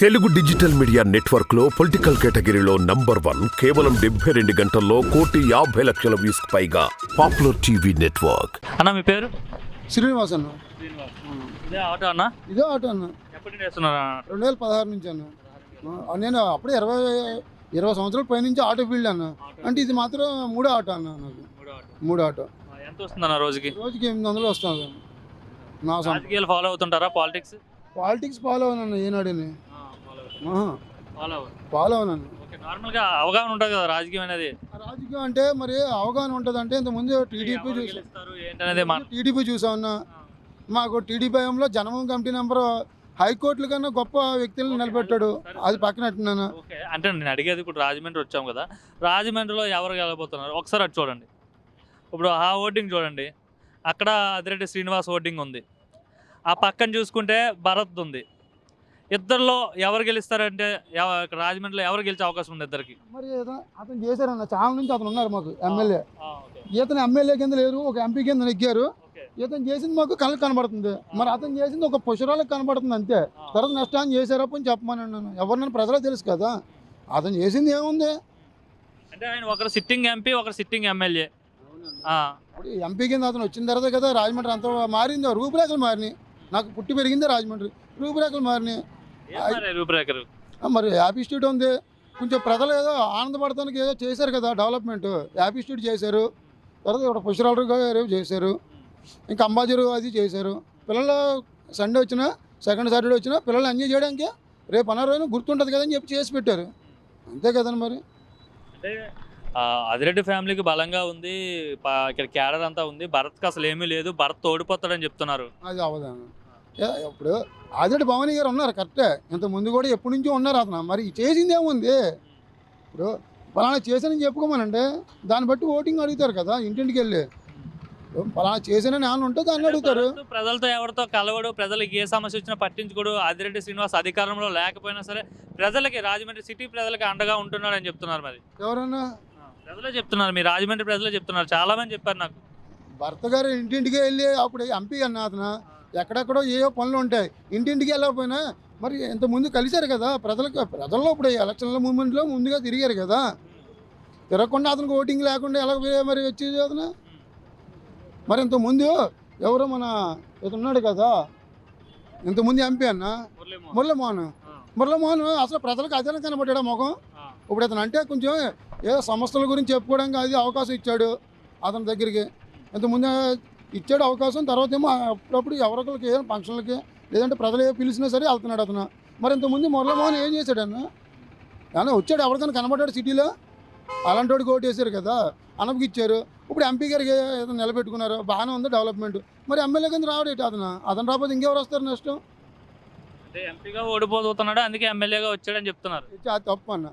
Telugu digital media నెట్వర్క్లో political కేటగిరీలో number one కేవలం డెబ్బై రెండు గంటల్లో కోటి యాభై లక్షల వ్యూస్ పైగా పాపులర్ టీవీ నెట్వర్క్. అన్న మీ పేరు? శ్రీనివాస్ అన్న ఇదే ఆటో అన్న? ఇదే ఆటో అన్న. ఎప్పటి రెండు వేల పదహారు నుంచి అన్న. ఆ, నేను అప్పుడే ఇరవై ఇరవై సంవత్సరాల పైనుంచి ఆటో ఫీల్డ్ అన్న. అంటే ఇది మాత్రం మూడో ఆటో అన్న నాకు. మూడో ఆటో. ఎంత వస్తుందన్న రోజుకి? రోజుకి ఎనిమిది వందలు వస్తాను నా సొంత రాజకీయాలు ఫాలో అవుతుంటారా పాలిటిక్స్? పాలిటిక్స్ ఫాలో అవునన్న ఏనాడని. ఫాలో ఓకే నార్మల్గా అవగాహన ఉంటుంది కదా రాజకీయం అనేది? రాజకీయం అంటే మరి అవగాహన ఉంటుంది అంటే ఇంతకుముందు టీడీపీ చూసాం టీడీపీ చూసామన్న. మాకు టీడీపీ హయాంలో జనమం కమిటీ నెంబర్ హైకోర్టుల కన్నా గొప్ప వ్యక్తులను నిలబెట్టాడు. అది పక్కన అంటే నేను అడిగేది ఇప్పుడు రాజమండ్రి వచ్చాం కదా. రాజమండ్రిలో ఎవరు గెలబోతున్నారు ఒకసారి అటు చూడండి. ఇప్పుడు ఆ ఓటింగ్ చూడండి. అక్కడ అదిరెడ్డి శ్రీనివాస్ ఓటింగ్ ఉంది. ఆ పక్కన చూసుకుంటే భరత్ ఉంది. ఇద్దరిలో ఎవరు గెలుస్తారంటే ఎవ- రాజమండ్రిలో ఎవరు గెలిచే అవకాశం ఉంది ఇద్దరికి? మరి ఏదో అతను చేశారన్న చాలా నుంచి అతను ఉన్నారు మాకు ఎమ్మెల్యే. ఇతను ఎమ్మెల్యే కింద లేరు ఒక ఎంపీ కింద నెగ్గారు. ఇతను చేసింది మాకు కళ్ళకి కనబడుతుంది. మరి అతను చేసింది ఒక పుషరాలకు కనబడుతుంది అంతే. తర్వాత నష్టాన్ని చేశారా పోయి చెప్పమని అన్నాను. ఎవరినైనా ప్రజలకు తెలుసు కదా. అతను చేసింది ఏముంది? అంటే ఆయన ఒకరు సిట్టింగ్ ఎంపీ ఒకరు సిట్టింగ్ ఎమ్మెల్యే. ఇప్పుడు ఎంపీ కింద అతను వచ్చిన తర్వాత కదా రాజమండ్రి అంత మారింది రూపురేఖలు మారినాయి. నాకు పుట్టి పెరిగిందే రాజమండ్రి. రూపురేఖలు మారినాయి. రూపురేఖలు? మరి హ్యాపీ స్ట్రీట్ ఉంది. కొంచెం ప్రజలు ఏదో ఆనందపడటానికి ఏదో చేశారు కదా డెవలప్మెంట్ హ్యాపీ స్ట్రీట్ చేశారు. తర్వాత ఇక్కడ పుష్కరాలు గారు చేశారు. ఇంకా అంబాజీరు అది చేశారు. పిల్లలు సండే వచ్చినా సెకండ్ సాటర్డే వచ్చినా పిల్లలు ఎంజాయ్ చేయడానికి రేపు అనారోగ్యం గుర్తుంటుంది కదని చెప్పి చేసి పెట్టారు. అంతే కదండి మరి. అంటే అదిరెడ్డి ఫ్యామిలీకి బలంగా ఉంది. ఇక్కడ క్యాడర్ అంతా ఉంది. భరత్కి అసలు ఏమీ లేదు. భరత్ ఓడిపోతాడని చెప్తున్నారు. అది అవదాను ఇప్పుడు ఆదిరెడ్డి భవానీ గారు ఉన్నారు కరెక్టే ఇంత ముందు కూడా ఎప్పటి నుంచో ఉన్నారు అతను. మరి చేసింది ఏముంది ఇప్పుడు ఫలానా చేశానని చెప్పుకోమనంటే దాన్ని బట్టి ఓటింగ్ అడుగుతారు కదా ఇంటింటికి వెళ్ళి. ఫలానా చేశానని ఏమన్నా ఉంటే దాన్ని అడుగుతారు. ప్రజలతో ఎవరితో కలవడు ప్రజలకు ఏ సమస్య వచ్చినా పట్టించుకోడు. ఆదిరెడ్డి శ్రీనివాస్ అధికారంలో లేకపోయినా సరే ప్రజలకి రాజమండ్రి సిటీ ప్రజలకి అండగా ఉంటున్నాడని చెప్తున్నారు మరి. ఎవరన్నా? ప్రజలే చెప్తున్నారు మీ రాజమండ్రి ప్రజలే చెప్తున్నారు. చాలా మంది చెప్పారు నాకు. భర్త గారు ఇంటింటికి వెళ్ళి అప్పుడు ఎంపీ అన్న అతను. ఎక్కడెక్కడో ఏవో పనులు ఉంటాయి. ఇంటింటికి వెళ్ళకపోయినా మరి ఇంత ముందు కలిశారు కదా ప్రజలకు ప్రజల్లో ఇప్పుడు ఎలక్షన్ల మూమెంట్లో ముందుగా తిరిగారు కదా. తిరగకుండా అతనికి ఓటింగ్ లేకుండా ఎలా మరి వచ్చేది అతను? మరి ఇంత ముందు ఎవరో మన ఇతను ఉన్నాడు కదా ఇంతకుముందు ఎంపీ అన్న? మురళీమోహన్. మురళీమోహన్. అసలు ప్రజలకు అదే కనబడ్డాడు ఆ ముఖం? ఇప్పుడు అతను అంటే కొంచెం ఏదో సంస్థల గురించి చెప్పుకోవడానికి అది అవకాశం ఇచ్చాడు అతని దగ్గరికి. ఇంతకుముందు ఇచ్చాడు అవకాశం తర్వాత ఏమో అప్పుడప్పుడు ఎవరొకరికి ఏదో ఫంక్షన్లకి లేదంటే ప్రజలు ఏ పిలిచినా సరే వెళ్తున్నాడు అతను. మరి ఇంతకుముందు మురళీమోహన్ ఏం చేశాడు అన్న? కానీ వచ్చాడు ఎవరికైనా కనబడ్డాడు సిటీలో? అలాంటి వాడికి ఓటు వేశారు కదా అనపకి ఇచ్చారు. ఇప్పుడు ఎంపీ గారికి ఏదో నిలబెట్టుకున్నారు బాగానే ఉంది డెవలప్మెంట్. మరి ఎమ్మెల్యే కింద రావడేటి అతను? అతను రాకపోతే ఇంకెవరు వస్తారు నెక్స్ట్? ఎంపీగా ఓడిపోతున్నాడు అందుకే ఎమ్మెల్యేగా వచ్చాడని చెప్తున్నారు. అది తప్పు అన్న.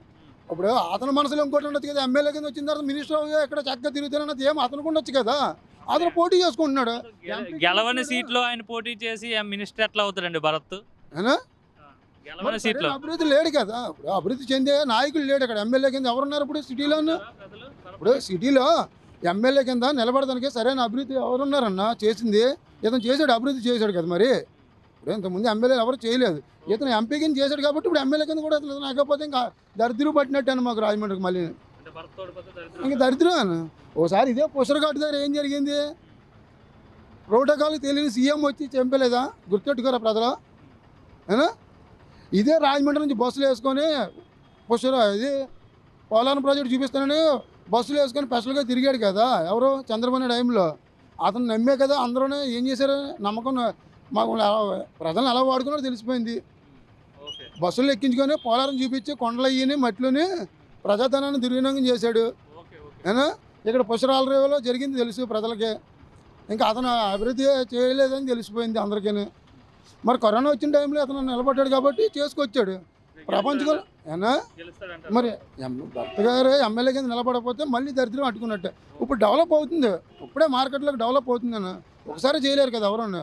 ఇప్పుడు అతని మనసులో ఇంకోటి ఉండొచ్చు కదా ఎమ్మెల్యే కింద వచ్చిన తర్వాత మినిస్టర్ ఎక్కడ చక్కగా తిరుగుతారన్నది ఏం అతనికి ఉండొచ్చు కదా. అతను పోటీ చేసుకుంటున్నాడు. గెల- గెలవని సీట్లో ఆయన పోటీ చేసి మినిస్టర్ ఎట్లా అవుతాడండి భరత్? గెలవని సీట్లో. అభివృద్ధి లేడు కదా. ఇప్పుడు అభివృద్ధి చెందే నాయకులు లేడు అక్కడ. ఎమ్మెల్యే కింద ఎవరున్నారు ఇప్పుడు సిటీలో? ఇప్పుడు సిటీలో ఎమ్మెల్యే కింద నిలబడడానికి సరైన అభివృద్ధి ఎవరున్నారన్న చేసింది. ఇతను చేశాడు అభివృద్ధి చేశాడు కదా మరి. ఇప్పుడు ఇంతకుముందు ఎమ్మెల్యేలు ఎవరు చేయలేదు. ఇతను ఎంపీ కింద చేశాడు కాబట్టి ఇప్పుడు ఎమ్మెల్యే కింద కూడా అతను లేకపోతే ఇంకా దరిద్రం పట్టినట్టు అని మాకు రాజమండ్రికి మళ్ళీ ఇంక దరిద్రం. ఓసారి ఇదే పుసరఘాటు దగ్గర ఏం జరిగింది? ప్రోటోకాల్ తెలియని సీఎం వచ్చి చంపలేదా? గుర్తెట్టుకోరా ప్రజలు. ఇదే రాజమండ్రి నుంచి బస్సులు వేసుకొని పుసర ఇది పోలవరం ప్రాజెక్ట్ చూపిస్తానని బస్సులు వేసుకొని స్పెషల్గా తిరిగాడు కదా. ఎవరు? చంద్రబాబు టైంలో. అతను నమ్మే కదా అందరూ ఏం చేశారు నమ్మకం మాకు ప్రజలను ఎలా వాడుకున్నారో తెలిసిపోయింది. బస్సులు ఎక్కించుకొని పోలవరం చూపించి కొండలు అయ్యి మట్టిలోని ప్రజాధనాన్ని దుర్వినియోగం చేశాడు. ఇక్కడ పుష్కరాల రేవులో జరిగింది తెలుసు ప్రజలకి. ఇంకా అతను అభివృద్ధి చేయలేదని తెలిసిపోయింది అందరికీ మరి కరోనా వచ్చిన టైంలో అతను నిలబడ్డాడు కాబట్టి చేసుకొచ్చాడు. ప్రపంచం ఏనా. మరి భర్త గారు ఎమ్మెల్యే కింద నిలబడకపోతే మళ్ళీ దరిద్రం అట్టుకున్నట్టే ఇప్పుడు డెవలప్ అవుతుంది. ఇప్పుడే మార్కెట్లోకి డెవలప్ అవుతుంది అన్న ఒకసారి చేయలేరు కదా ఎవరన్నా.